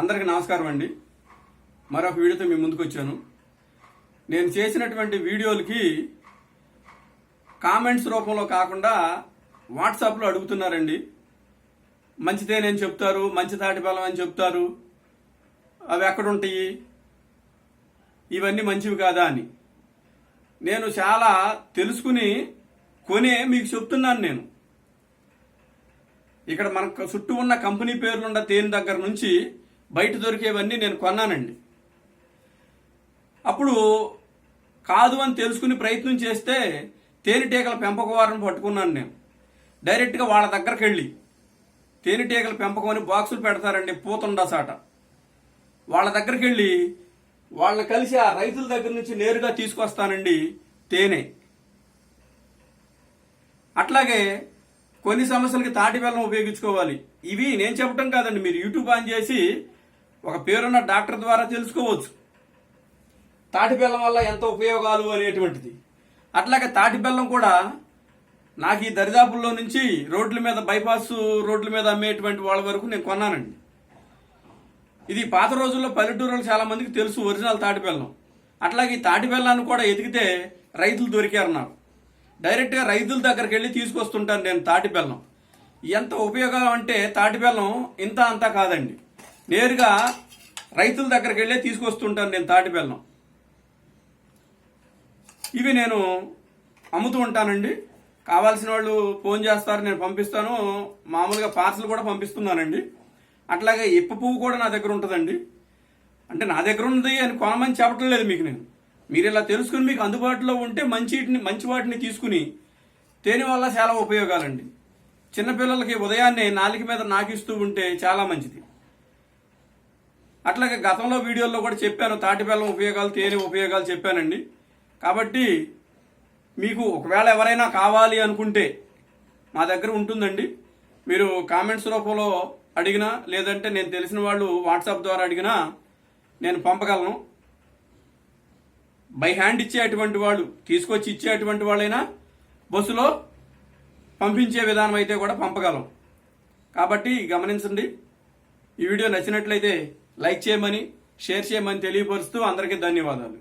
అందరికీ నమస్కారం అండి. మరొక వీడియోతో మీ ముందుకు వచ్చాను. నేను చేసినటువంటి వీడియోలకి కామెంట్స్ రూపంలో కాకుండా వాట్సాప్లో అడుగుతున్నారండి. మంచిదేనని చెప్తారు మంచి తాటి బలం అని చెప్తారు. అవి ఎక్కడుంటాయి? ఇవన్నీ మంచివి కాదా అని. నేను చాలా తెలుసుకుని కొనే మీకు చెప్తున్నాను నేను. ఇక్కడ మనకు చుట్టూ ఉన్న కంపెనీ పేర్లున్న తేనె దగ్గర నుంచి బయట దొరికేవన్నీ నేను కొన్నానండి. అప్పుడు కాదు అని తెలుసుకుని ప్రయత్నం చేస్తే తేనెటీగల పెంపకవారిని పట్టుకున్నాను నేను. డైరెక్ట్గా వాళ్ళ దగ్గరికి వెళ్ళి తేనెటీగల పెంపకం అని బాక్సులు పెడతారండి పూతుండా సాట వాళ్ళ దగ్గరికి వెళ్ళి వాళ్ళని కలిసి ఆ రైతుల దగ్గర నుంచి నేరుగా తీసుకొస్తానండి తేనె. అట్లాగే కొన్ని సమస్యలకి తాటి బెల్లం ఉపయోగించుకోవాలి. ఇవి నేను చెప్పటం కాదండి మీరు యూట్యూబ్ ఆన్ చేసి ఒక పేరున్న డాక్టర్ ద్వారా తెలుసుకోవచ్చు. తాటి బెల్లం వల్ల ఎంత ఉపయోగాలు అనేటువంటిది. అట్లాగే తాటి బెల్లం కూడా నాకు ఈ దరిదాపుల్లో నుంచి రోడ్ల మీద బైపాస్ రోడ్ల మీద అమ్మేటువంటి వాళ్ళ వరకు నేను కొన్నానండి. ఇది పాత రోజుల్లో పల్లెటూరులో చాలా మందికి తెలుసు ఒరిజినల్ తాటి బెల్లం. అట్లాగే ఈ తాటి బెల్లాన్ని కూడా ఎతికితే రైతులు దొరికారు నాకు డైరెక్ట్గా రైతుల దగ్గరికి వెళ్ళి తీసుకొస్తుంటాను నేను తాటి బెల్లం. ఎంత ఉపయోగం అంటే తాటి బెల్లం ఇంత అంతా కాదండి. నేరుగా రైతుల దగ్గరికి వెళ్ళే తీసుకొస్తుంటాను నేను తాటి బెల్లం. ఇవి నేను అమ్ముతూ ఉంటానండి. కావాల్సిన వాళ్ళు ఫోన్ చేస్తారు నేను పంపిస్తాను. మామూలుగా పార్సల్ కూడా పంపిస్తున్నానండి. అట్లాగే ఇప్ప పువ్వు కూడా నా దగ్గర ఉంటుందండి. అంటే నా దగ్గర ఉన్నది అని కొనమని చెప్పటం లేదు మీకు నేను. మీరు ఇలా తెలుసుకుని మీకు అందుబాటులో ఉంటే మంచి మంచి వాటిని తీసుకుని తేనె వల్ల చాలా ఉపయోగాలండి. చిన్నపిల్లలకి ఉదయాన్నే నాలుక మీద నాకిస్తూ ఉంటే చాలా మంచిది. అట్లాగే గతంలో వీడియోల్లో కూడా చెప్పాను తాటి బెల్లం ఉపయోగాలు తేనె ఉపయోగాలు చెప్పానండి. కాబట్టి మీకు ఒకవేళ ఎవరైనా కావాలి అనుకుంటే మా దగ్గర ఉంటుందండి. మీరు కామెంట్స్ రూపంలో అడిగినా లేదంటే నేను తెలిసిన వాళ్ళు వాట్సాప్ ద్వారా అడిగినా నేను పంపగలను. బై హ్యాండ్ ఇచ్చేటువంటి వాళ్ళు తీసుకొచ్చి ఇచ్చేటువంటి వాళ్ళైనా బస్సులో పంపించే విధానం అయితే కూడా పంపగలం. కాబట్టి గమనించండి. ఈ వీడియో నచ్చినట్లయితే లైక్ చేయమని షేర్ చేయమని తెలియపరుస్తూ అందరికీ ధన్యవాదాలు.